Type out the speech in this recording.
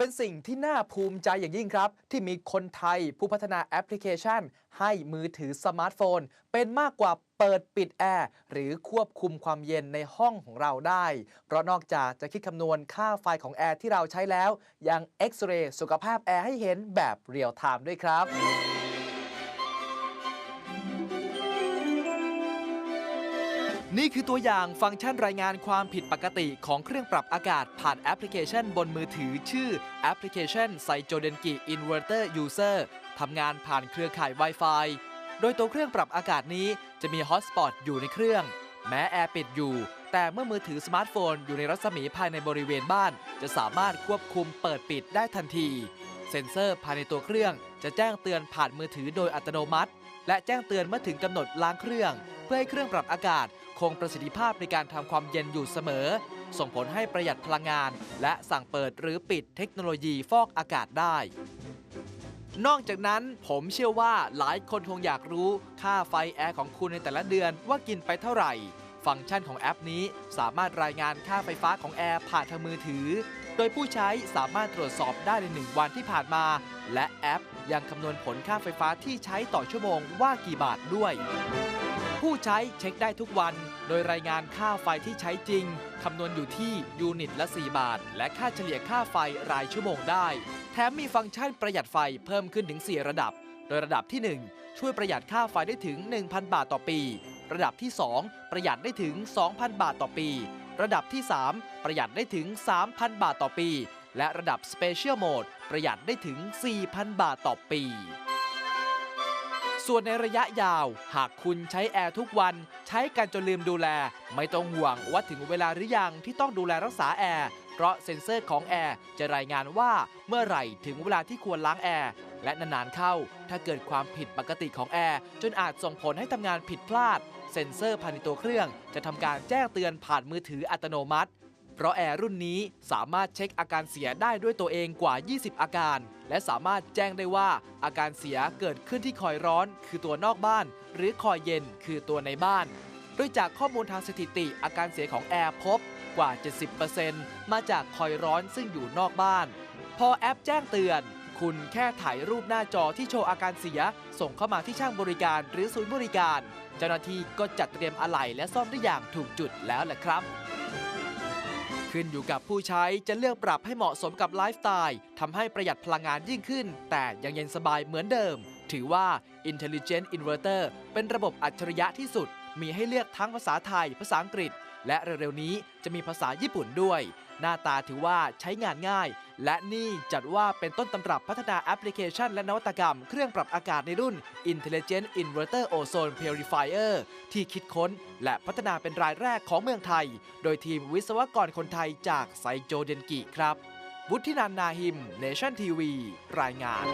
เป็นสิ่งที่น่าภูมิใจอย่างยิ่งครับ ที่มีคนไทยผู้พัฒนาแอปพลิเคชัน ให้มือถือสมาร์ทโฟน เป็นมากกว่าเปิดปิดแอร์หรือควบคุมความเย็นในห้องของเราได้ เพราะนอกจากจะคิดคำนวณค่าไฟของแอร์ที่เราใช้แล้ว ยังเอ็กซเรย์สุขภาพแอร์ให้เห็นแบบเรียลไทม์ด้วยครับ นี่คือตัวอย่างฟังก์ชันรายงานความผิดปกติของเครื่องปรับอากาศผ่านแอปพลิเคชันบนมือถือชื่อแอปพลิเคชัน s i j o d e n k i Inverter User ทำงานผ่านเครือข่าย Wi-Fi โดยตัวเครื่องปรับอากาศนี้จะมีฮอตสปอตอยู่ในเครื่อง แม้แอร์ปิดอยู่ แต่เมื่อมือถือสมาร์ทโฟนอยู่ในรัศมีภายในบริเวณบ้าน จะสามารถควบคุมเปิดปิดได้ทันที เซ็นเซอร์ภายในตัวเครื่องจะแจ้งเตือนผ่านมือถือโดยอัตโนมัติ และแจ้งเตือนเมื่อถึงกำหนดล้างเครื่อง เพื่อให้เครื่องปรับอากาศ คงประสิทธิภาพในการทำความเย็นอยู่เสมอ ส่งผลให้ประหยัดพลังงาน และสั่งเปิดหรือปิดเทคโนโลยีฟอกอากาศได้ นอกจากนั้นผมเชื่อว่าหลายคนคงอยากรู้ค่าไฟแอร์ของคุณในแต่ละเดือนว่ากินไปเท่าไหร่ ฟังก์ชันของแอปนี้สามารถรายงานค่าไฟฟ้าของแอร์ผ่านทางมือถือ โดยผู้ใช้สามารถตรวจสอบได้ในหนึ่งวันที่ผ่านมา และแอปยังคำนวณผลค่าไฟฟ้าที่ใช้ต่อชั่วโมงว่ากี่บาทด้วย ผู้ใช้เช็คได้ทุกวัน โดยรายงานค่าไฟที่ใช้จริง คำนวณอยู่ที่ยูนิตละ 4 บาท และค่าเฉลี่ยค่าไฟรายชั่วโมงได้ แถมมีฟังก์ชันประหยัดไฟเพิ่มขึ้นถึง 4 ระดับ โดยระดับที่ 1 ช่วยประหยัดค่าไฟได้ถึง 1,000 บาทต่อปี ระดับที่ 2 ประหยัดได้ถึง 2,000 บาทต่อปี ระดับที่ 3 ประหยัดได้ถึง 3,000 บาทต่อปี และระดับ Special Mode ประหยัดได้ถึง 4,000 บาทต่อปี ส่วนในระยะยาว หากคุณใช้แอร์ทุกวัน ใช้กันจนลืมดูแล ไม่ต้องห่วงว่าถึงเวลาหรือยังที่ต้องดูแลรักษาแอร์เพราะเซ็นเซอร์ของแอร์จะรายงานว่าเมื่อไหร่ถึงเวลาที่ควรล้างแอร์และนานๆเข้า ถ้าเกิดความผิดปกติของแอร์จนอาจส่งผลให้ทำงานผิดพลาด เซ็นเซอร์ภายในตัวเครื่อง จะทำการแจ้งเตือนผ่านมือถืออัตโนมัติ เพราะแอร์รุ่นนี้สามารถเช็คอาการเสียได้ด้วยตัวเองกว่า 20 อาการ และสามารถแจ้งได้ว่าอาการเสียเกิดขึ้นที่คอยร้อน คือตัวนอกบ้าน หรือคอยเย็นคือตัวในบ้าน โดยจากข้อมูลทางสถิติอาการเสียของแอร์พบกว่า 70%มาจากคอยร้อนซึ่งอยู่นอกบ้าน พอแอปแจ้งเตือน คุณแค่ถ่ายรูปหน้าจอที่โชว์อาการเสีย ส่งเข้ามาที่ช่างบริการหรือศูนย์บริการ เจ้าหน้าที่ก็จัดเตรียมอะไหล่และซ่อมได้อย่างถูกจุดแล้วแหละครับ ขึ้นอยู่กับผู้ใช้จะเลือกปรับให้เหมาะสมกับไลฟ์สไตล์ทำให้ประหยัดพลังงานยิ่งขึ้น แต่ยังเย็นสบายเหมือนเดิม ถือว่า Intelligent Inverter เป็นระบบอัจฉริยะที่สุด มีให้เลือกทั้งภาษาไทย ภาษาอังกฤษ และเร็วๆนี้จะมีภาษาญี่ปุ่นด้วย หน้าตาถือว่าใช้งานง่าย และนี่จัดว่าเป็นต้นตำรับพัฒนาแอปพลิเคชันและนวัตกรรม เครื่องปรับอากาศในรุ่น Intelligent Inverter Ozone Purifier ที่คิดค้นและพัฒนาเป็นรายแรกของเมืองไทย โดยทีมวิศวกรคนไทยจากไซโจเดนกิครับวุฒินันนาหิม เนชั่นทีวี รายงาน